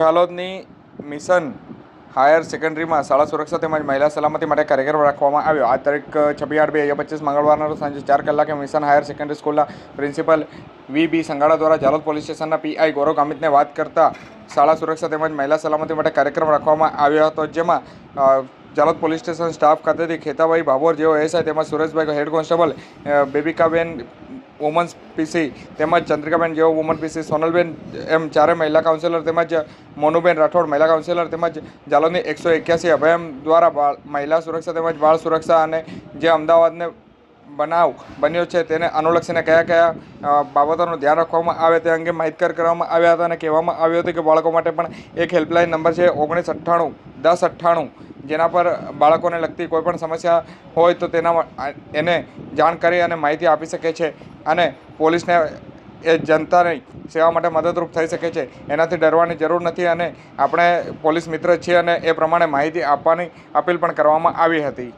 હાલોદની mission higher સેકન્ડરીમાં શાળા સુરક્ષા તેમજ મહિલા સલામતી માટે કાર્યક્રમ રાખવામાં આવ્યો. આ તારીખ છવ્વીસ આઠ બે હજાર પચીસ મંગળવારના સાંજે ચાર કલાકે મિશન હાયર સેકન્ડરી સ્કૂલના પ્રિન્સિપલ વી બી સંગાડા દ્વારા જાલોદ પોલીસ સ્ટેશનના પીઆઈ ગૌરવ ગામિતને વાત કરતા શાળા સુરક્ષા તેમજ મહિલા સલામતી માટે કાર્યક્રમ રાખવામાં આવ્યો હતો, જેમાં જાલોદ પોલીસ સ્ટેશન સ્ટાફ ખાતેથી ખેતાભાઈ ભાભોર જેઓ એસઆઈ તેમજ Sureshbhai head constable Babikaben women's PC તેમજ ચંદ્રિકાબેન જેઓ વુમન પીસી સોનલબેન એમ ચારે મહિલા કાઉન્સિલર તેમજ મોનુબેન રાઠોડ મહિલા કાઉન્સિલર તેમજ જાલોની એકસો એક્યાસી અભયમ દ્વારા મહિલા સુરક્ષા તેમજ બાળ સુરક્ષા અને જે અમદાવાદને બનાવ બન્યો છે તેને અનુલક્ષીને કયા કયા બાબતોનું ધ્યાન રાખવામાં આવે તે અંગે માહિતગાર કરવામાં આવ્યા હતા અને કહેવામાં આવ્યું હતું કે બાળકો માટે પણ એક હેલ્પલાઇન નંબર છે ઓગણીસ અઠ્ઠાણું દસ અઠ્ઠાણું જેના પર બાળકોને લગતી કોઈપણ સમસ્યા હોય તો તેના એને જાણ કરી અને માહિતી આપી શકે છે અને પોલીસને એ જનતાની સેવા માટે મદદરૂપ થઈ શકે છે. એનાથી ડરવાની જરૂર નથી અને આપણે પોલીસ મિત્ર છીએ અને એ પ્રમાણે માહિતી આપવાની અપીલ પણ કરવામાં આવી હતી.